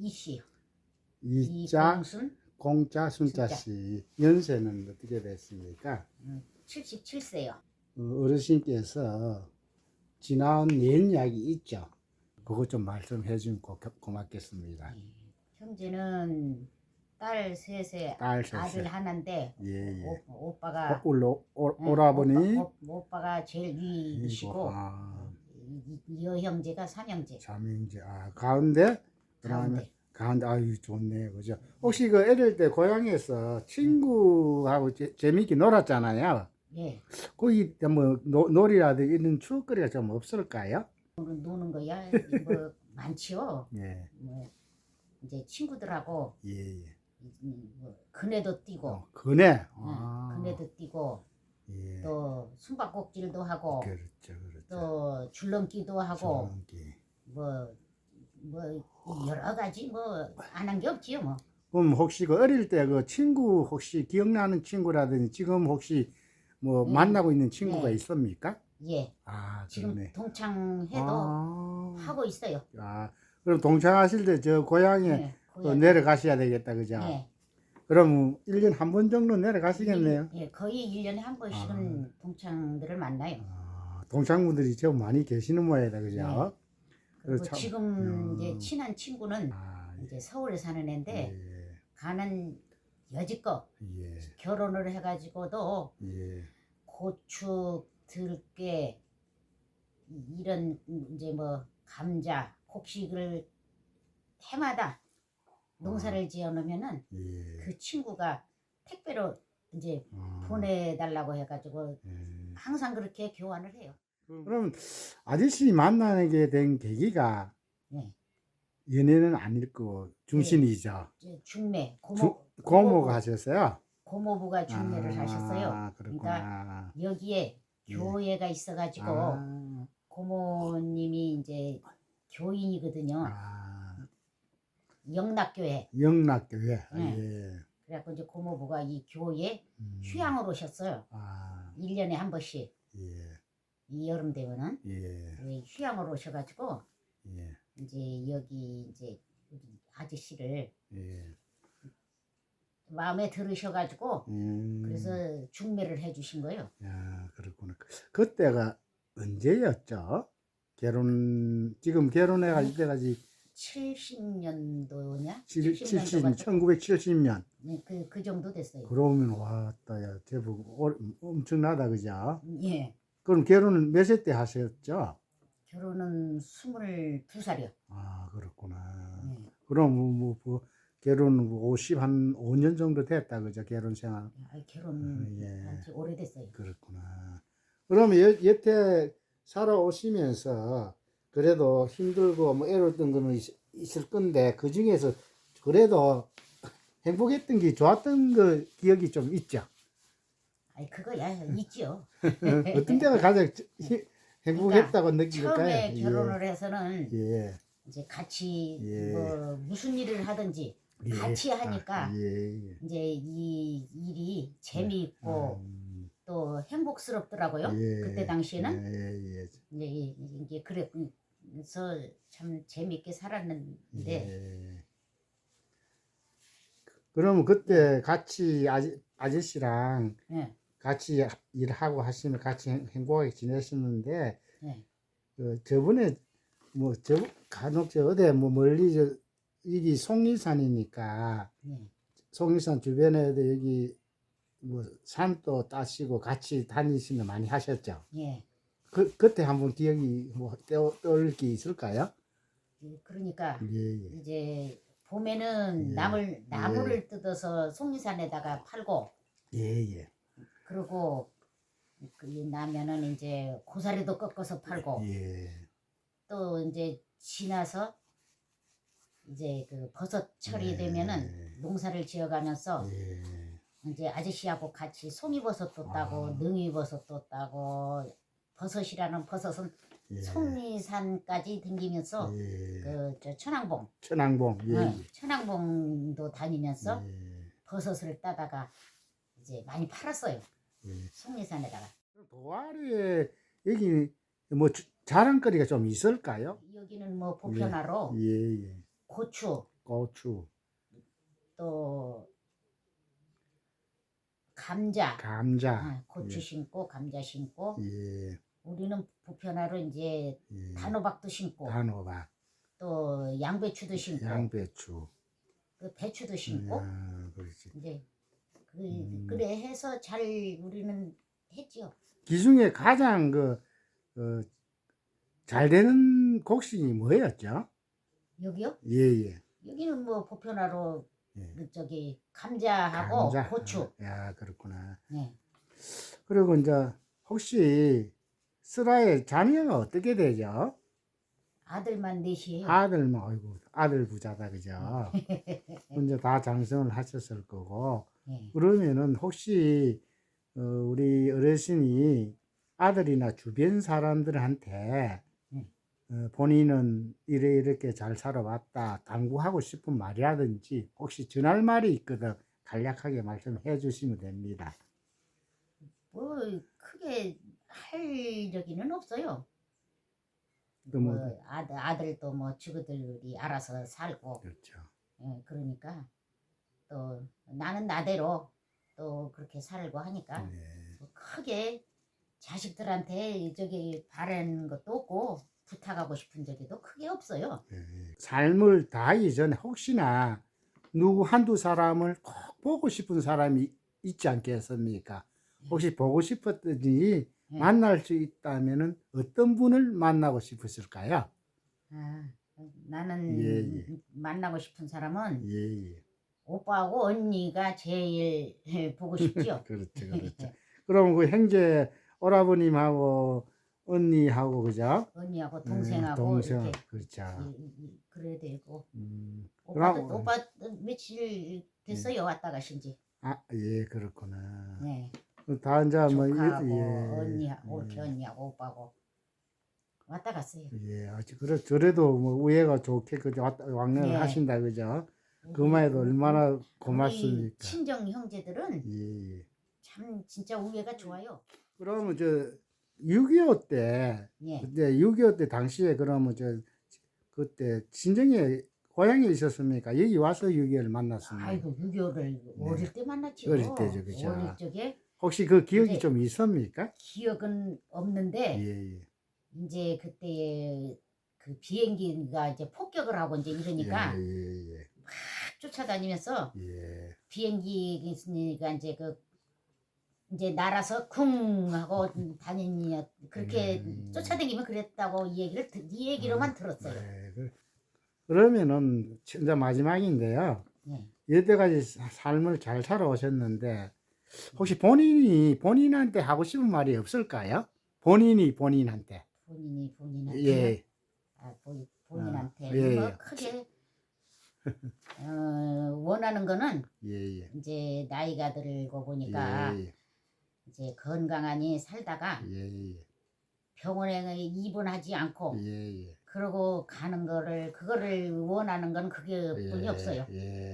이씨 이자 이봉순 공자 순자씨 연세는 어떻게 됐습니까? 77세요. 어, 어르신께서 지나온 옛 이야기 있죠. 그거 좀 말씀해 주면 고, 고맙겠습니다. 형제는 딸 셋에 딸 아들 셋째. 하나인데 예, 예. 오, 오빠가 올로 오, 응, 오라버니 오빠, 오, 오빠가 제일 위이시고 아, 이- 이 여형제가 삼형제 삼형제 아 가운데 가운데 가운데 아유 좋네 그죠. 혹시 그 어릴 때 고향에서 친구하고 재, 재밌게 놀았잖아요. 예 거기 뭐 노, 놀이라든지 이런 추억거리가 좀 없을까요? 노는, 노는 거야 뭐 많지요. 예, 뭐 이제 친구들하고 예, 예. 이- 이뭐 그네도 뛰고 어, 그네. 응, 아, 그네도 뛰고 예. 또 숨바꼭질도 하고 그렇죠, 그렇죠. 또 줄넘기도 하고 줄넘기. 뭐, 뭐 여러 가지 뭐 안 한 게 없지요 뭐. 그럼 혹시 그 어릴 때 그 친구 혹시 기억나는 친구라든지 지금 혹시 뭐 네. 만나고 있는 친구가 네. 있습니까? 예, 아, 지금 그러네. 동창회도 아, 하고 있어요. 아, 그럼 동창하실 때 저 고향에 예, 또 고향. 내려가셔야 되겠다, 그죠? 예, 그럼 1년 한 번 정도 내려가시겠네요. 예, 거의 1년에 한 번씩은 동창들을 만나요. 아, 동창분들이 좀 많이 계시는 모양이다, 그죠? 네. 그리고 참- 지금 음. 이제 친한 친구는 아, 이제 서울에 사는 애인데 예, 가는 여지껏 예, 결혼을 해가지고도 예, 고추, 들깨 이- 이런 이제 뭐 감자, 곡식을 해마다 농사를 지어 놓으면은 예. 그 친구가 택배로 이제 아, 보내달라고 해가지고 예. 항상 그렇게 교환을 해요. 그럼 아저씨 만나게 된 계기가 네. 연애는 아닐 거고 중신이죠. 이제 중매 고모 주- 고모가 하셨어요. 고모부가 중매를 아, 하셨어요. 그렇구나. 여기에 예. 교회가 있어가지고 아, 고모님이 이제 교인이거든요. 아, 영락교회. 영락교회. 네. 예. 그래갖고 이제 고모부가 이 교회에 음, 휴양을 오셨어요. 아, 1년에 한 번씩 예, 이 여름 되면은 예, 그 휴양을 오셔가지고 예, 이제 여기 이제 우리 아저씨를 예. 마음에 들으셔가지고 음, 그래서 중매를 해주신 거예요. 야, 그렇구나. 그때가 언제였죠? 결혼 지금 결혼해가 이때까지 70년도냐? 70, 70년도가 1970년. 그, 그 정도 됐어요. 그러면 왔다 야 제법 오- 엄청나다 그죠? 예. 그럼 결혼은 몇 세 때 하셨죠? 결혼은 22살이요. 아 그렇구나. 예. 그럼 뭐, 뭐, 뭐 결혼 50한 5년 정도 됐다 그죠? 결혼 생활. 아, 결혼 음, 예. 한지 오래됐어요. 그렇구나. 그러면 여, 여태 살아오시면서 그래도 힘들고 뭐 애로웠던 거는 있, 있을 건데 그 중에서 그래도 행복했던 게 좋았던 거 기억이 좀 있죠. 아이 그거야 있지요. 어떤 때가 가장 저- 히- 행복했다고 느낄까요? 처음에 결혼을 해서는 예. 이제 같이 예. 뭐 무슨 일을 하든지 예. 같이 하니까 아, 예. 예. 이제 이 일이 재미있고 음, 또 행복스럽더라고요. 예. 그때 당시에는 예, 예, 예. 이제 이- 이게 그래서 참 재미있게 살았는데 예. 그러면 그때 같이 아저, 아저씨랑 예. 같이 일하고 하시면 같이 행- 행복하게 지내셨는데 예. 그 저번에 뭐 저 간혹 저 어디 뭐 멀리 저 여기 송리산이니까 예. 송리산 주변에도 여기 뭐 산도 따시고 같이 다니시면 많이 하셨죠. 예. 그 그때 한번 기억이 뭐 떠- 떠올릴 게 있을까요? 예, 그러니까 예, 예. 이제 봄에는 예. 나물 나무를 뜯어서 송리산에다가 팔고 예, 예. 그리고 그 나면은 이제 고사리도 꺾어서 팔고 예. 또 이제 지나서 이제 그 버섯 철이 네. 되면은 농사를 지어가면서 예. 이제 아저씨하고 같이 송이버섯도 따고 아. 능이버섯도 따고 버섯이라는 버섯은 예. 송리산까지 댕기면서 예. 그저 천왕봉 천왕봉. 예. 어, 천왕봉도 다니면서 예. 버섯을 따다가 이제 많이 팔았어요 예. 송리산에다가 도아리에 여기 뭐 주- 자랑거리가 좀 있을까요? 여기는 뭐 보편화로 예, 예. 고추 고추, 또 감자, 감자. 아, 고추 예. 심고 감자 심고 예, 우리는 보편화로 이제 예. 단호박도 심고 단호박, 또 양배추도 심고 양배추. 그 배추도 심고 야, 그렇지. 이제 그 음. 그래 해서 잘 우리는 했지요. 그 중에 가장 그, 어, 잘 되는 곡식이 뭐였죠? 여기요? 예, 예. 여기는 뭐 보편화로 예. 그 저기 감자하고 감자. 고추. 야, 그렇구나. 네. 그리고 이제 혹시 슬아의 자녀가 어떻게 되죠? 아들만 넷이에요. 아들만, 아이고, 아들 부자다, 그죠? 이제 다 장성을 하셨을 거고. 네. 그러면은 혹시 어, 우리 어르신이 아들이나 주변 사람들한테 네. 어, 본인은 이래 이렇게 잘 살아왔다 당부하고 싶은 말이라든지 혹시 전할 말이 있거든 간략하게 말씀해 주시면 됩니다. 뭐 크게 할 적이는 없어요. 또 뭐- 뭐 아들 아들도 뭐 주거들이 알아서 살고 그렇죠. 예, 그러니까 또 나는 나대로 또 그렇게 살고 하니까 네. 뭐 크게 자식들한테 저기 바라는 것도 없고 부탁하고 싶은 적이도 크게 없어요. 네. 삶을 다하기 전에 혹시나 누구 한두 사람을 꼭 보고 싶은 사람이 있지 않겠습니까? 혹시 보고 싶었더니 예. 만날 수 있다면은 어떤 분을 만나고 싶으실까요? 아, 나는 예, 예. 만나고 싶은 사람은 예, 예. 오빠하고 언니가 제일 보고 싶죠. 그렇죠, 그렇죠. 그럼 그 형제 오라버님하고 언니하고 그죠? 언니하고 네, 동생하고 동생 이렇게 그렇죠. 이- 이- 그래야 되고 음, 오빠도 그러고- 오빠 며칠 됐어요 왔다 가신지. 아, 예, 그렇구나. 네. 다 이제 뭐 예, 언니하고 예, 언니하고 오빠하고 왔다 갔어요. 예, 아직 그래 저래도 뭐 우애가 좋게 그저 왔다 왕래를 네. 하신다 그죠? 그만 해도 얼마나 고맙습니까? 친정 형제들은 예, 예. 참 진짜 우애가 좋아요. 그러면 저6.25 때 예. 그때 6.25 때 당시에 그러면 저 그때 친정에 고향에 있었습니까? 여기 와서 6.25를 만났습니다. 아이고 6.25를 어릴 때 만났지. 네. 어릴 때죠, 그죠? 어릴 적에 혹시 그 기억이 네. 좀 있습니까? 기억은 없는데 예, 예. 이제 그때 그 비행기가 이제 폭격을 하고 이제 이러니까 예, 예, 예. 막 쫓아다니면서 예. 비행기가 이제 그 이제 날아서 쿵 하고 다니니 그렇게 음. 쫓아다니면 그랬다고 이 얘기를 드- 이 얘기로만 들었어요. 네, 그- 그러면은 진짜 마지막인데요. 예. 사- 삶을 잘 살아오셨는데 혹시 본인이 본인한테 하고 싶은 말이 없을까요? 본인이 본인한테. 본인이 본인한테 예. 아, 본- 본인한테 아, 예, 뭐 예. 크게 어, 원하는 거는 예, 예. 이제 나이가 들고 보니까 예, 이제 건강하니 살다가 예, 예. 병원에 입원하지 않고 예, 예. 그러고 가는 거를 그거를 원하는 건 그게뿐이 예, 없어요. 예.